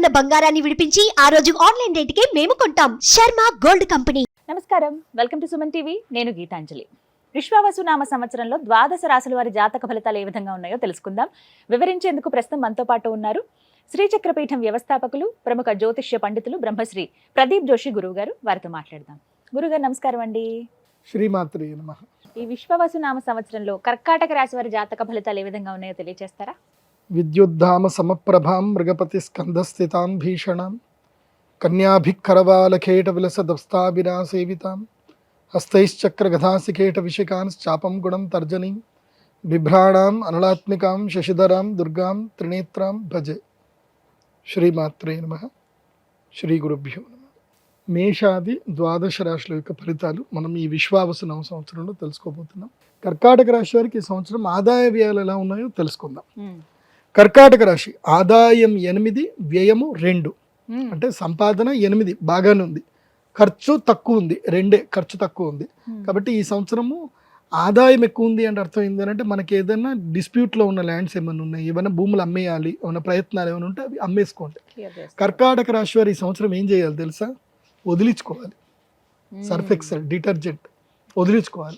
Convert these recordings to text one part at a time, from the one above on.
ఉన్న బంగారాన్ని విడిపించి ఆ రోజు ఆన్లైన్ రేటుకే మేము కొంటాం. Sharma gold company. నమస్కారం. Welcome to Suman TV. నేను గీతాంజలి. విశ్వావసు నామ సంవత్సరంలో ద్వాదశ రాశుల వారి జాతక ఫలితాలు ఏ విధంగా ఉన్నాయో తెలుసుకుందాం. వివరించేందుకు ప్రస్తుతం మనతో పాటు ఉన్నారు శ్రీచక్రపీఠం వ్యవస్థాపకులు ప్రముఖ జ్యోతిష్య పండితులు బ్రహ్మశ్రీ ప్రదీప్ జోషి గురువు గారు వారితో మాట్లాడదాం. గురుగారు నమస్కారం అండి. శ్రీమాత్రి నమ. ఈ విశ్వవసు నామ సంవత్సరంలో కర్కాటక రాశి వారి జాతక ఫలితాలు ఏ విధంగా ఉన్నాయో తెలియజేస్తారా విద్యుద్ధామ సమప్రభాం మృగపతి స్కంధస్థితాం భీషణాం కన్యాభిక్కరవాలఖేట విలసదస్తాభిరా సేవితాం హస్తైశ్చక్రగధాసికేట విషికాంశ్చాపం గుణం తర్జనీం బిభ్రాణాం అనలాత్మికాం శశిధరాం దుర్గాం త్రినేత్రాం భజే శ్రీమాత్రే నమ శ్రీ గురుభ్యో నమ మేషాది ద్వాదశ రాశుల యొక్క ఫలితాలు మనం ఈ విశ్వావసు నవ సంవత్సరంలో తెలుసుకోబోతున్నాం. కర్కాటక రాశి వారికి ఈ సంవత్సరం ఆదాయ వ్యయాలు ఎలా ఉన్నాయో తెలుసుకుందాం. కర్కాటక రాశి ఆదాయం ఎనిమిది వ్యయము రెండు. అంటే సంపాదన ఎనిమిది బాగానే ఉంది. ఖర్చు తక్కువ ఉంది రెండే ఖర్చు తక్కువ ఉంది. కాబట్టి ఈ సంవత్సరము ఆదాయం ఎక్కువ ఉంది అంటే అర్థం ఏంటంటే మనకి ఏదైనా డిస్ప్యూట్లో ఉన్న ల్యాండ్స్ ఏమైనా ఉన్నాయి ఏమైనా భూములు అమ్మేయాలి ఏమైనా ప్రయత్నాలు ఏమైనా ఉంటే అవి అమ్మేసుకోండి. కర్కాటక రాశి వారు ఈ సంవత్సరం ఏం చేయాలి తెలుసా? వదిలించుకోవాలి. సర్ఫ్ ఎక్సెల్ డిటర్జెంట్ వదిలించుకోవాలి.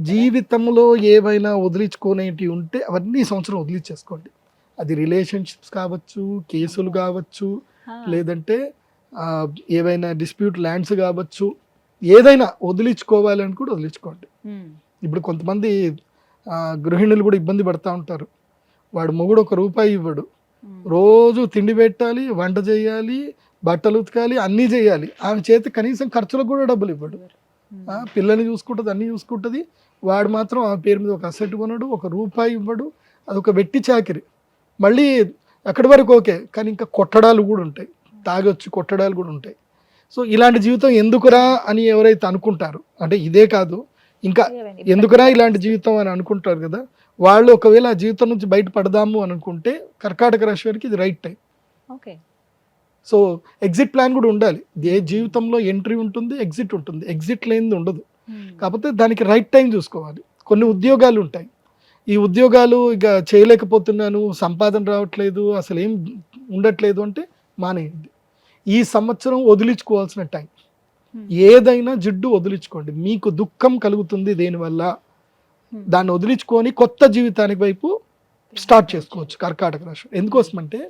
జీవితంలో ఏవైనా వదిలించుకునేటివి ఉంటే అవన్నీ సంవత్సరం వదిలించేసుకోండి. అది రిలేషన్షిప్స్ కావచ్చు కేసులు కావచ్చు లేదంటే ఏవైనా డిస్ప్యూట్ ల్యాండ్స్ కావచ్చు ఏదైనా వదిలించుకోవాలని కూడా వదిలించుకోండి. ఇప్పుడు కొంతమంది గృహిణులు కూడా ఇబ్బంది పడతా ఉంటారు. వాడు మొగుడు ఒక రూపాయి ఇవ్వడు. రోజు తిండి పెట్టాలి వంట చేయాలి బట్టలు ఉతకాలి అన్నీ చేయాలి. ఆమె చేతి కనీసం ఖర్చులకు కూడా డబ్బులు ఇవ్వడు. ఆ, పిల్లని చూసుకుంటుంది అన్నీ చూసుకుంటుంది. వాడు మాత్రం ఆ పేరు మీద ఒక అసెట్ కొనడు ఒక రూపాయి ఇవ్వడు అది ఒక వెట్టి చాకిరి. మళ్ళీ అక్కడి వరకు ఓకే కానీ ఇంకా కొట్టడాలు కూడా ఉంటాయి. తాగొచ్చి కొట్టడాలు కూడా ఉంటాయి. సో ఇలాంటి జీవితం ఎందుకురా అని ఎవరైతే అనుకుంటారు అంటే ఇదే కాదు ఇంకా ఎందుకురా ఇలాంటి జీవితం అని అనుకుంటారు కదా వాళ్ళు ఒకవేళ ఆ జీవితం నుంచి బయటపడదాము అని అనుకుంటే కర్కాటక రాశి వారికి ఇది right time okay. So exit plan కూడా ఉండాలి. ఏ జీవితంలో ఎంట్రీ ఉంటుంది ఎగ్జిట్ ఉంటుంది. ఎగ్జిట్ లేనిది ఉండదు. కాకపోతే దానికి రైట్ టైం చూసుకోవాలి. కొన్ని ఉద్యోగాలు ఉంటాయి. ఈ ఉద్యోగాలు ఇక చేయలేకపోతున్నాను సంపాదన రావట్లేదు అసలు ఏం ఉండట్లేదు అంటే మానేయండి. ఈ సంవత్సరం వదిలించుకోవాల్సిన టైం. ఏదైనా జిడ్డు వదిలించుకోండి. మీకు దుఃఖం కలుగుతుంది దేనివల్ల? దాన్ని వదిలించుకొని కొత్త జీవితానికి వైపు స్టార్ట్ చేసుకోవచ్చు కర్కాటక రాశి ఎందుకోసం అంటే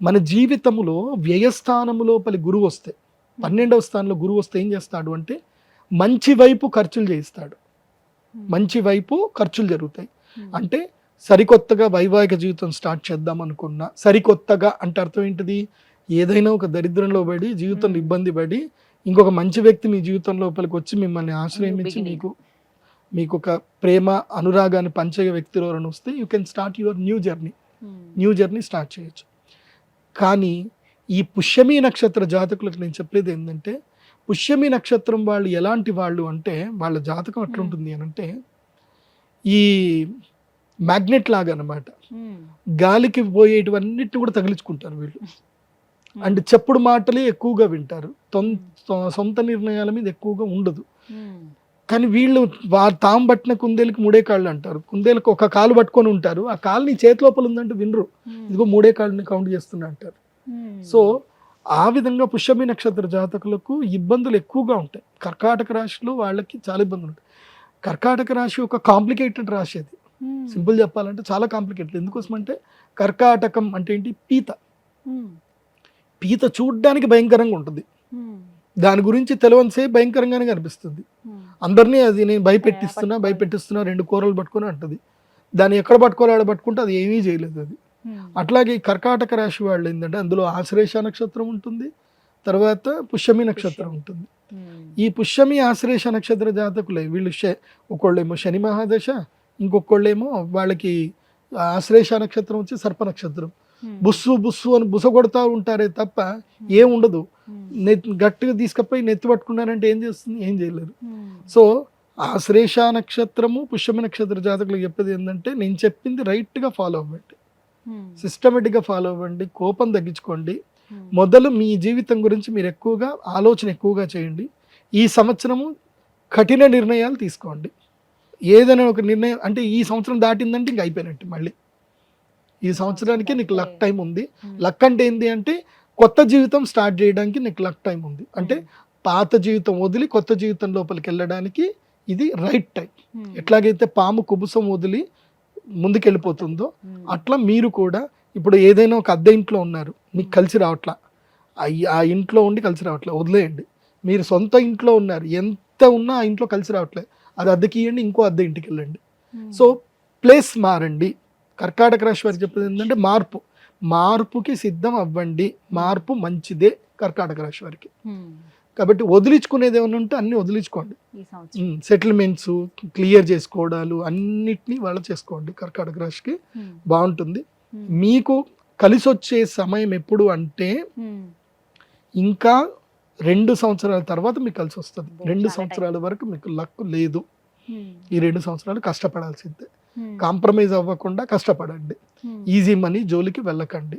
మన జీవితంలో వ్యయస్థానము లోపలి గురువు వస్తే పన్నెండవ స్థానంలో గురువు వస్తే ఏం చేస్తాడు అంటే మంచి వైపు ఖర్చులు చేయిస్తాడు. మంచి వైపు ఖర్చులు జరుగుతాయి. అంటే సరికొత్తగా వైవాహిక జీవితం స్టార్ట్ చేద్దాం అనుకున్నా సరికొత్తగా అంటే అర్థం ఏంటిది? ఏదైనా ఒక దరిద్రంలో పడి జీవితంలో Hmm. ఇబ్బంది పడి ఇంకొక మంచి వ్యక్తి మీ జీవితం లోపలికి వచ్చి మిమ్మల్ని ఆశ్రయించి beginning. మీకు మీకు ఒక ప్రేమ అనురాగాన్ని పంచే వ్యక్తి ఎవరైనా వస్తే you can start your new journey new journey start చేయొచ్చు. కానీ ఈ పుష్యమి నక్షత్ర జాతకులకు నేను చెప్పేది ఏంటంటే పుష్యమి నక్షత్రం వాళ్ళు ఎలాంటి వాళ్ళు అంటే వాళ్ళ జాతకం ఎట్లుంటుంది అని అంటే ఈ మ్యాగ్నెట్ లాగా అన్నమాట. గాలికి పోయేటివన్నిటిని కూడా తగిలించుకుంటారు వీళ్ళు. అండ్ చెప్పుడు మాటలే ఎక్కువగా వింటారు. సొంత నిర్ణయాల మీద ఎక్కువగా ఉండదు. కానీ వీళ్ళు వారు తాము పట్టిన కుందేలుకి మూడే కాళ్ళు అంటారు. కుందేలకు ఒక కాలు పట్టుకొని ఉంటారు. ఆ కాలు నీ చేతి లోపల ఉందంటే వినరు. ఇదిగో మూడే కాళ్ళని కౌంట్ చేస్తున్నా అంటారు. సో ఆ విధంగా పుష్యమి నక్షత్ర జాతకులకు ఇబ్బందులు ఎక్కువగా ఉంటాయి. కర్కాటక రాశిలో వాళ్ళకి చాలా ఇబ్బందులు ఉంటాయి. కర్కాటక రాశి ఒక కాంప్లికేటెడ్ రాశి అది. సింపుల్ చెప్పాలంటే చాలా కాంప్లికేటెడ్ ఎందుకోసం అంటే కర్కాటకం అంటే ఏంటి? పీత. పీత చూడ్డానికి భయంకరంగా ఉంటుంది. దాని గురించి తెలియనిసేపు భయంకరంగానే కనిపిస్తుంది. అందరినీ అది నేను భయపెట్టిస్తున్నా. భయపెట్టిస్తున్నా రెండు కూరలు పట్టుకుని అంటది. దాన్ని ఎక్కడ పట్టుకోవాలి ఆడ పట్టుకుంటే అది ఏమీ చేయలేదు అది. అట్లాగే కర్కాటక రాశి వాళ్ళు ఏంటంటే అందులో ఆశ్లేష నక్షత్రం ఉంటుంది తర్వాత పుష్యమి నక్షత్రం. ఉంటుంది. ఈ పుష్యమి ఆశ్లేష నక్షత్ర జాతకులే వీళ్ళు ఒకళ్ళేమో శని మహాదశ ఇంకొకళ్ళేమో వాళ్ళకి ఆశ్లేష నక్షత్రం వచ్చి సర్ప నక్షత్రం. బుస్సు బుస్సు అని బుస కొడతా ఉంటారే తప్ప ఏం ఉండదు. నెత్ గట్టిగా తీసుకపోయి నెత్తి పట్టుకున్నారంటే ఏం చేస్తుంది? ఏం చేయలేరు. సో ఆశ్లేష నక్షత్రము పుష్యమి నక్షత్ర జాతకులకు చెప్పేది ఏంటంటే నేను చెప్పింది రైట్గా ఫాలో అవ్వండి. సిస్టమేటిక్గా ఫాలో అవ్వండి కోపం తగ్గించుకోండి. మొదలు మీ జీవితం గురించి మీరు ఎక్కువగా ఆలోచన ఎక్కువగా చేయండి ఈ సంవత్సరము కఠిన నిర్ణయాలు తీసుకోండి ఏదైనా ఒక నిర్ణయం అంటే ఈ సంవత్సరం దాటిందంటే ఇంక అయిపోయినట్టు మళ్ళీ ఈ సంవత్సరానికి నీకు లక్. టైం ఉంది Hmm. లక్ అంటే ఏంటి అంటే కొత్త జీవితం స్టార్ట్ చేయడానికి నీకు లక్ టైం ఉంది అంటే పాత జీవితం వదిలి కొత్త జీవితం లోపలికి వెళ్ళడానికి ఇది రైట్ టైం Hmm. ఎట్లాగైతే పాము కుబుసం వదిలి ముందుకెళ్ళిపోతుందో Hmm. అట్లా మీరు కూడా ఇప్పుడు ఏదైనా ఒక అద్దె ఇంట్లో ఉన్నారు మీకు కలిసి రావట్లా? ఆ ఇంట్లో ఉండి కలిసి రావట్లే వదిలేయండి. మీరు సొంత ఇంట్లో ఉన్నారు ఎంత ఉన్నా ఆ ఇంట్లో కలిసి రావట్లేదు అది అద్దెకి ఇవ్వండి ఇంకో అద్దె ఇంటికి వెళ్ళండి. సో ప్లేస్ మారండి. కర్కాటక రాశి వారికి చెప్పేది ఏంటంటే మార్పు. మార్పుకి సిద్ధం అవ్వండి. మార్పు మంచిదే కర్కాటక రాశి వారికి. కాబట్టి వదిలించుకునేది ఏమైనా ఉంటే అన్ని వదిలించుకోండి. సెటిల్మెంట్స్ క్లియర్ చేసుకోవడాలు అన్నిటినీ వాళ్ళు చేసుకోండి కర్కాటక రాశికి. బాగుంటుంది. మీకు కలిసి వచ్చే సమయం ఎప్పుడు అంటే. ఇంకా రెండు సంవత్సరాల తర్వాత మీకు కలిసి వస్తుంది రెండు సంవత్సరాల వరకు మీకు లక్ లేదు. ఈ రెండు సంవత్సరాలు కష్టపడాల్సిందే. కాంప్రమైజ్ అవ్వకుండా కష్టపడండి. ఈజీ మనీ జోలికి వెళ్ళకండి.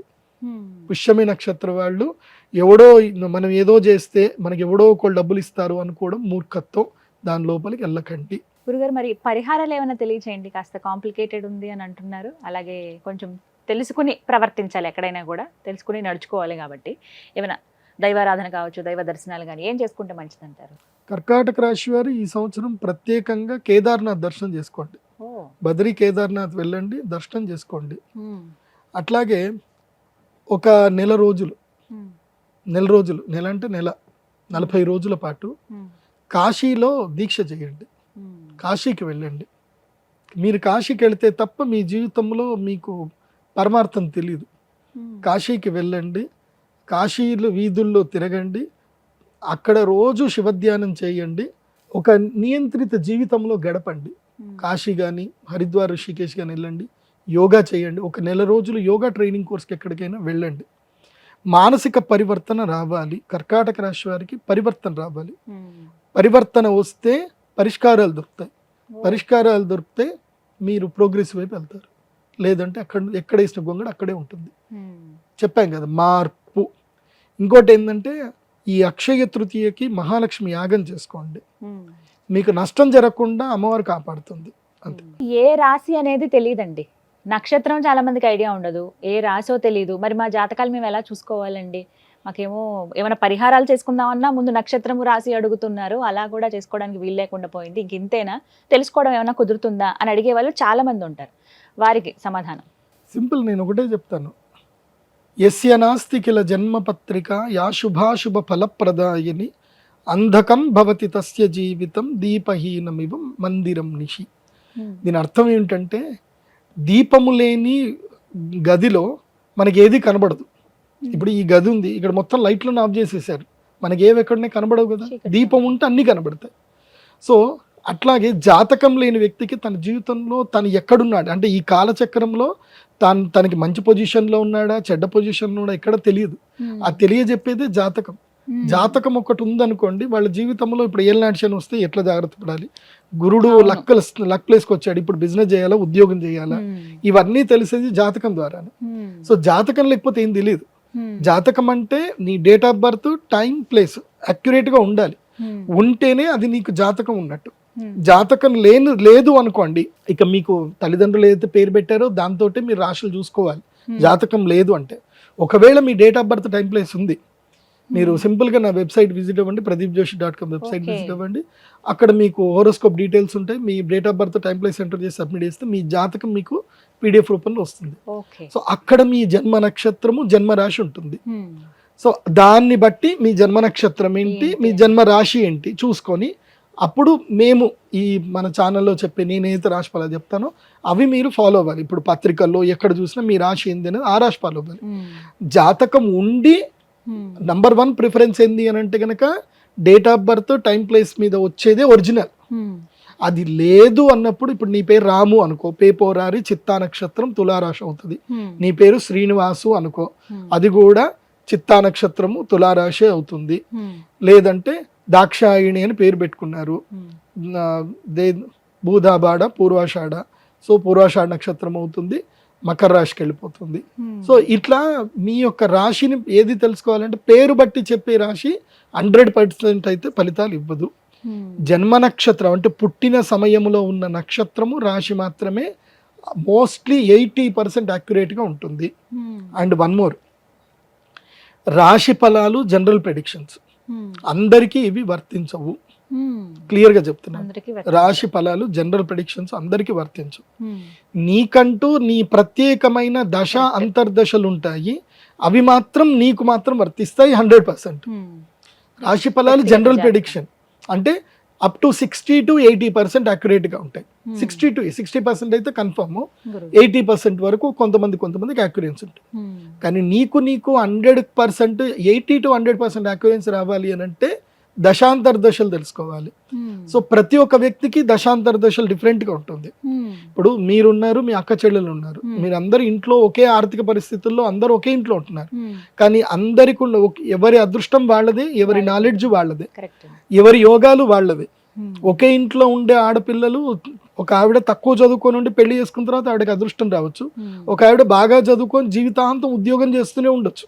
పుష్యమి నక్షత్ర వాళ్ళు ఎవడో మనం ఏదో చేస్తే మనకి ఎవడో ఒకళ్ళు డబ్బులు ఇస్తారు అనుకోవడం మూర్ఖత్వం దాని లోపలికి వెళ్ళకండి గురుగారు మరి పరిహారాలు ఏమైనా తెలియచేయండి కాస్త కాంప్లికేటెడ్ ఉంది అని అంటున్నారు అలాగే కొంచెం తెలుసుకుని ప్రవర్తించాలి ఎక్కడైనా కూడా. తెలుసుకుని నడుచుకోవాలి కాబట్టి. ఏమైనా దైవారాధన కావచ్చు దైవ దర్శనాలు కానీ ఏం చేసుకుంటే మంచిది అంటారు కర్కాటక రాశి వారు ఈ సంవత్సరం ప్రత్యేకంగా కేదార్నాథ్ దర్శనం చేసుకోండి. బద్రీ కేదార్నాథ్ వెళ్ళండి దర్శనం చేసుకోండి. అట్లాగే ఒక నెల రోజులు. నెల రోజులు నెల అంటే నెల నలభై రోజుల పాటు. కాశీలో దీక్ష చేయండి. కాశీకి వెళ్ళండి. మీరు కాశీకి వెళితే తప్ప మీ జీవితంలో మీకు పరమార్థం తెలియదు. కాశీకి వెళ్ళండి కాశీలో వీధుల్లో తిరగండి అక్కడ రోజు శివధ్యానం చేయండి ఒక నియంత్రిత జీవితంలో గడపండి. కాశీ కానీ హరిద్వార్ ఋషికేశ్ కానీ వెళ్ళండి యోగా చేయండి ఒక నెల రోజులు యోగా ట్రైనింగ్ కోర్స్కి ఎక్కడికైనా వెళ్ళండి మానసిక పరివర్తన రావాలి కర్కాటక రాశి వారికి పరివర్తన రావాలి. పరివర్తన వస్తే పరిష్కారాలు దొరుకుతాయి. పరిష్కారాలు దొరికితే మీరు ప్రోగ్రెస్ వైపు వెళ్తారు లేదంటే అక్కడ ఎక్కడ వేసిన గొంగడు అక్కడే ఉంటుంది. చెప్పాం కదా మార్పు. ఇంకోటి ఏంటంటే ఈ అక్షయ తృతీయకి మహాలక్ష్మి యాగం చేసుకోండి. మీకు నష్టం జరగకుండా అమ్మవారు కాపాడుతుంది. అంతే. ఏ రాశి అనేది తెలియదండి నక్షత్రం చాలా మందికి ఐడియా ఉండదు. ఏ రాశో తెలియదు మరి మా జాతకాలు మేము ఎలా చూసుకోవాలండి? మాకేమో ఏమైనా పరిహారాలు చేసుకుందామన్నా ముందు నక్షత్రము రాశి అడుగుతున్నారు. అలా కూడా చేసుకోవడానికి వీలు లేకుండా పోయింది. ఇంక ఇంతేనా? తెలుసుకోవడం ఏమైనా కుదురుతుందా? అని అడిగే వాళ్ళు చాలా మంది ఉంటారు. వారికి సమాధానం. సింపుల్ నేను ఒకటే చెప్తాను. యస్య నాస్తి కిల జన్మపత్రిక యా శుభాశుభ ఫలప్రదాయని అంధకం భవతి తస్య జీవితం దీపహీనమివ మందిరం నిషి. దీని అర్థం ఏంటంటే దీపము లేని గదిలో మనకి ఏది కనబడదు. ఇప్పుడు ఈ గది ఉంది ఇక్కడ మొత్తం లైట్లను ఆఫ్ చేసేసారు. మనకి ఏవి ఎక్కడనే కనబడవు కదా. దీపం ఉంటే అన్నీ కనబడతాయి. సో అట్లాగే జాతకం లేని వ్యక్తికి తన జీవితంలో తను ఎక్కడున్నాడు? అంటే ఈ కాలచక్రంలో తాను తనకి మంచి పొజిషన్లో ఉన్నాడా? చెడ్డ పొజిషన్లో ఉన్నాడా? ఎక్కడ తెలియదు. ఆ తెలియజెప్పేదే జాతకం. జాతకం ఒకటి ఉందనుకోండి వాళ్ళ జీవితంలో ఇప్పుడు ఏళ్ళనాటి శని వస్తే ఎట్లా జాగ్రత్త పడాలి? గురుడు. లక్కలు లక్ ప్లేస్కి వచ్చాడు. ఇప్పుడు బిజినెస్ చేయాలా? ఉద్యోగం చేయాలా? ఇవన్నీ తెలిసేది జాతకం ద్వారానే. సో జాతకం లేకపోతే ఏం తెలియదు. జాతకం అంటే నీ date of birth time place. గా ఉండాలి. ఉంటేనే అది నీకు జాతకం ఉన్నట్టు. జాతకం లేని లేదు అనుకోండి. ఇక మీకు తల్లిదండ్రులు ఏదైతే పేరు పెట్టారో దాంతో మీరు రాశులు చూసుకోవాలి. జాతకం లేదు అంటే. ఒకవేళ మీ date of birth time place ఉంది. మీరు సింపుల్గా నా వెబ్సైట్ విజిట్ అవ్వండి. Pradeep Joshi dot com website. Visit అవ్వండి. అక్కడ మీకు హోరోస్కోప్ డీటెయిల్స్ ఉంటాయి. మీ date of birth time place enter చేసి సబ్మిట్ చేస్తే మీ జాతకం మీకు పీడిఎఫ్ రూపంలో వస్తుంది. సో అక్కడ మీ జన్మ నక్షత్రము జన్మ రాశి ఉంటుంది. సో దాన్ని బట్టి మీ జన్మ నక్షత్రం ఏంటి? మీ? జన్మ రాశి ఏంటి? చూసుకొని అప్పుడు మేము ఈ మన ఛానల్లో చెప్పే నేనైతే రాశి ఫలాలు చెప్తానో అవి మీరు ఫాలో అవ్వాలి. ఇప్పుడు పత్రికల్లో ఎక్కడ చూసినా మీ రాశి ఏంది అనేది ఆ రాశి ఫాలో అవ్వాలి. జాతకం ఉండి నంబర్ వన్ ప్రిఫరెన్స్ ఏంది అని అంటే కనుక date of birth time place మీద వచ్చేదే ఒరిజినల్ అది లేదు అన్నప్పుడు ఇప్పుడు నీ పేరు రాము అనుకో పేపోరారి చిత్తా నక్షత్రం తులారాశి అవుతుంది. నీ పేరు శ్రీనివాసు అనుకో. అది కూడా చిత్తా నక్షత్రము తులారాశి అవుతుంది. లేదంటే దాక్షాయిణి అని పేరు పెట్టుకున్నారు. దే భూదాబాడ పూర్వాషాఢ. సో పూర్వాషాఢ నక్షత్రం అవుతుంది మకర రాశికి వెళ్ళిపోతుంది. సో ఇట్లా మీ యొక్క రాశిని ఏది తెలుసుకోవాలంటే పేరు బట్టి చెప్పే రాశి హండ్రెడ్ పర్సెంట్ అయితే ఫలితాలు ఇవ్వదు. జన్మ నక్షత్రం అంటే పుట్టిన సమయంలో ఉన్న నక్షత్రము రాశి మాత్రమే మోస్ట్లీ ఎయిటీ పర్సెంట్ యాక్యురేట్గా ఉంటుంది. And one more. రాశి ఫలాలు జనరల్ ప్రెడిక్షన్స్. అందరికీ ఇవి వర్తించవు. క్లియర్గా చెప్తున్నాను అందరికీ రాశి ఫలాలు జనరల్ ప్రెడిక్షన్స్ అందరికీ వర్తించవు. నీకంటూ నీ ప్రత్యేకమైన దశ అంతర్దశలు ఉంటాయి అవి మాత్రం నీకు మాత్రం వర్తిస్తాయి హండ్రెడ్ పర్సెంట్. రాశి ఫలాలు జనరల్. ప్రెడిక్షన్. అంటే up to sixty to eighty పర్సెంట్గా ఉంటాయి. సిక్స్టీ టు సిక్స్టీ పర్సెంట్ అయితే కన్ఫర్మ్ ఎయిటీ పర్సెంట్ వరకు కొంతమంది కొంతమందికి అక్యురెన్స్ ఉంటుంది. కానీ నీకు నీకు hundred percent eighty to hundred percent accuracy రావాలి అని అంటే దశాంతర దశలు తెలుసుకోవాలి. సో ప్రతి ఒక్క వ్యక్తికి దశాంతర దశలు different గా ఉంటుంది. ఇప్పుడు మీరున్నారు మీ అక్క చెల్లెలు ఉన్నారు. Hmm. మీరు అందరు ఇంట్లో ఒకే ఆర్థిక పరిస్థితుల్లో అందరూ ఒకే ఇంట్లో ఉంటున్నారు. కానీ అందరికి ఎవరి అదృష్టం వాళ్ళదే ఎవరి. నాలెడ్జ్ వాళ్ళదే. ఎవరి యోగాలు వాళ్ళవే. ఒకే ఇంట్లో ఉండే ఆడపిల్లలు ఒక ఆవిడ తక్కువ చదువుకొని ఉండి పెళ్ళి చేసుకున్న తర్వాత ఆవిడకి అదృష్టం రావచ్చు. ఒక ఆవిడ బాగా చదువుకొని జీవితాంతం ఉద్యోగం చేస్తూనే ఉండొచ్చు.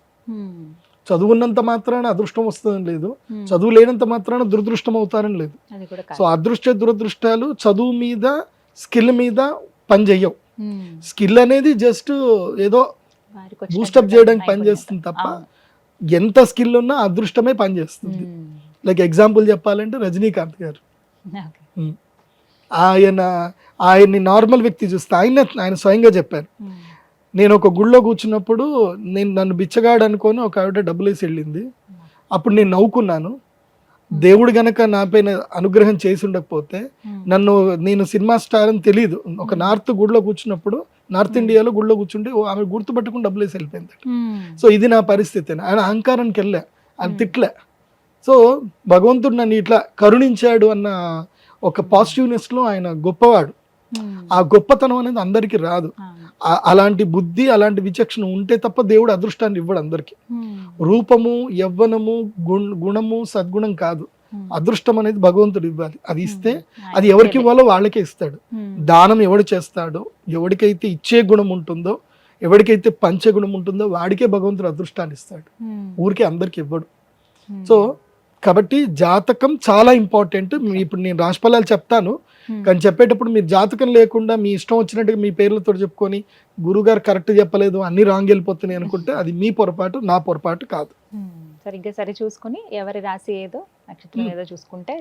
చదువున్నంత మాత్రాన అదృష్టం వస్తుందని లేదు. చదువు లేనంత మాత్రాన దురదృష్టం అవుతారని లేదు. సో అదృష్ట దురదృష్టాలు చదువు మీద స్కిల్ మీద పని చెయ్యవు స్కిల్ అనేది జస్ట్ ఏదో బూస్టప్ చేయడానికి పని చేస్తుంది తప్ప ఎంత స్కిల్ ఉన్నా అదృష్టమే పని చేస్తుంది లైక్ ఎగ్జాంపుల్ చెప్పాలంటే రజనీకాంత్ గారు. ఆయన ఆయన్ని నార్మల్ వ్యక్తి చూస్తే ఆయన ఆయన స్వయంగా చెప్పారు. నేను ఒక గుళ్ళో కూర్చున్నప్పుడు నేను నన్ను బిచ్చగాడు అనుకొని ఒక ఆవిడ డబ్బులు వేసి వెళ్ళింది. అప్పుడు నేను నవ్వుకున్నాను. దేవుడు గనక నా పైన అనుగ్రహం చేసి ఉండకపోతే నన్ను నేను సినిమా స్టార్ అని తెలియదు ఒక నార్త్ గుడిలో కూర్చున్నప్పుడు నార్త్ ఇండియాలో గుడిలో కూర్చుంటే ఆమె గుర్తుపట్టుకుని డబ్బులు వేసి వెళ్ళిపోయింది. సో ఇది నా పరిస్థితి. అని. ఆయన అహంకారానికి వెళ్ళా. అని తిట్లే. సో భగవంతుడు నన్ను ఇట్లా కరుణించాడు అన్న ఒక పాజిటివ్నెస్లో ఆయన గొప్పవాడు. ఆ గొప్పతనం అనేది అందరికీ రాదు. అలాంటి బుద్ధి అలాంటి విచక్షణ ఉంటే తప్ప దేవుడు అదృష్టాన్ని ఇవ్వడు అందరికి. రూపము యవ్వనము గుణ- గుణము సద్గుణం కాదు. అదృష్టం అనేది భగవంతుడు ఇవ్వాలి. అది ఇస్తే అది ఎవరికి ఇవ్వాలో వాళ్ళకే ఇస్తాడు. దానం ఎవడు చేస్తాడో ఎవరికైతే ఇచ్చే గుణం ఉంటుందో ఎవరికైతే పంచే గుణం ఉంటుందో వాడికే భగవంతుడు అదృష్టాన్ని ఇస్తాడు. ఊరికే అందరికి ఇవ్వడు. సో కాబట్టి జాతకం చాలా ఇంపార్టెంట్. ఇప్పుడు నేను రాశిఫలాలు చెప్తాను. కానీ చెప్పేటప్పుడు మీరు జాతకం లేకుండా మీ ఇష్టం వచ్చినట్టుగా మీ పేర్లతో చెప్పుకొని గురుగారు కరెక్ట్ చెప్పలేదు అన్ని రాంగ్ వెళ్ళిపోతున్నాయి అనుకుంటే అది మీ పొరపాటు నా పొరపాటు కాదు. సరిగ్గా సరి చూసుకుని ఎవరి రాశి ఏదో నక్షత్రం. ఏదో చూసుకుంటే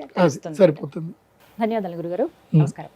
సరిపోతుంది. ధన్యవాదాలు గురుగారు. నమస్కారం.